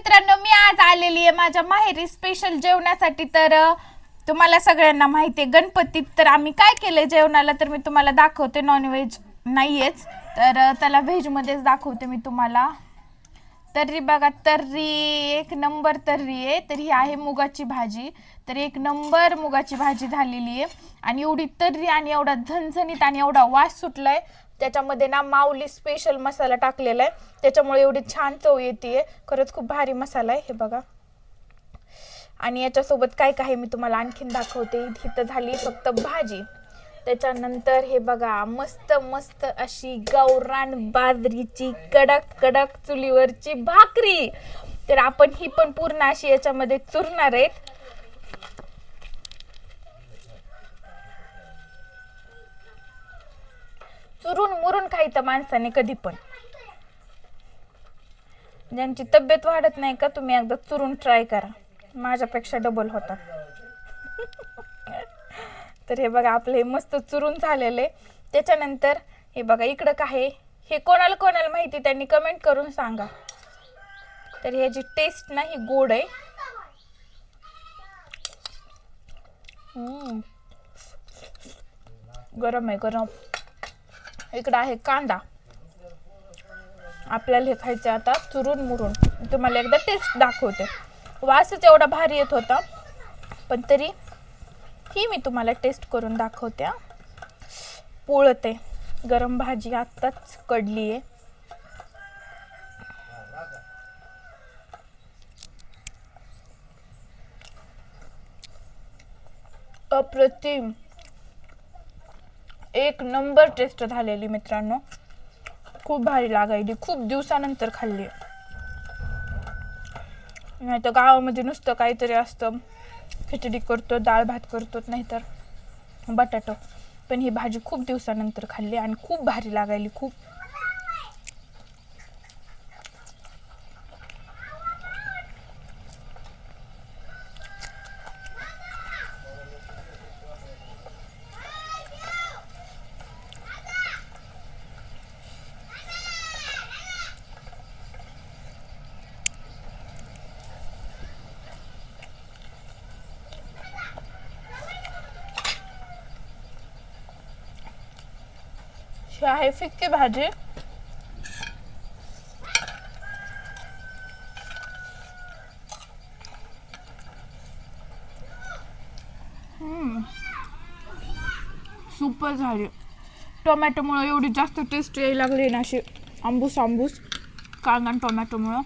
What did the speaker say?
मित्रांनो मी आज आलेली आहे माझ्या माहेरी स्पेशल जेवणासाठी. तर तुम्हाला सगळ्यांना माहिती आहे गणपतीत तर आम्ही काय केलंय जेवणाला तर मी तुम्हाला दाखवते नॉनव्हेज नाहीयेच. तर त्याला व्हेजमध्येच दाखवते मी तुम्हाला. तर्री बघा तर्री एक नंबर तर्री आहे. तर ही आहे मुगाची भाजी. तर एक नंबर मुगाची भाजी झालेली आहे. आणि एवढी तर्री आणि एवढा झणझणीत आणि एवढा वास सुटलाय. त्याच्यामध्ये ना माऊली स्पेशल मसाला टाकलेला आहे. त्याच्यामुळे एवढी छान चव येते खरंच खूप भारी मसाला आहे हे बघा. आणि याच्यासोबत काय काय मी तुम्हाला आणखीन दाखवते. इथं झाली फक्त भाजी. त्याच्यानंतर हे बघा मस्त मस्त अशी गौरान बाजरीची कडक कडक चुलीवरची भाकरी. तर आपण ही पण पूर्ण अशी याच्यामध्ये चुरणार आहेत चुरून मुरून खायचं माणसाने कधी पण. ज्यांची तब्येत वाढत नाही का तुम्ही एकदा चुरून ट्राय करा. माझ्यापेक्षा डबल होता तर हे बघा आपलं हे मस्त चुरून झालेलं आहे. त्याच्यानंतर हे बघा इकडं काय आहे? हे कोणाला कोणाला माहिती त्यांनी कमेंट करून सांगा. तर ह्याची टेस्ट ना ही गोड आहे. गरम आहे गरम. इकडं आहे कांदा. आपल्याला हे खायचं आता चुरून मुरून. तुम्हाला एकदा टेस्ट दाखवते. वासच एवढा भारी येत होता. पण तरी ही मी तुम्हाला टेस्ट करून दाखवते पोळते गरम भाजी आत्ताच कडली आहे. अप्रतिम. एक नंबर टेस्ट झालेली मित्रांनो. खूप भारी लागायली. खूप दिवसानंतर खाल्ली. नाही तर गावामध्ये नुसतं काहीतरी असतं. खिचडी करतो डाळ भात करतो नाहीतर बटाटो. पण ही भाजी खूप दिवसानंतर खाल्ली आणि खूप भारी लागायली. खूप ही आहे फिक्की भाजी सुपर झाली टोमॅटोमुळं एवढी जास्त टेस्ट यायला लागली ना अशी आंबूस आंबूस कांदा टोमॅटोमुळं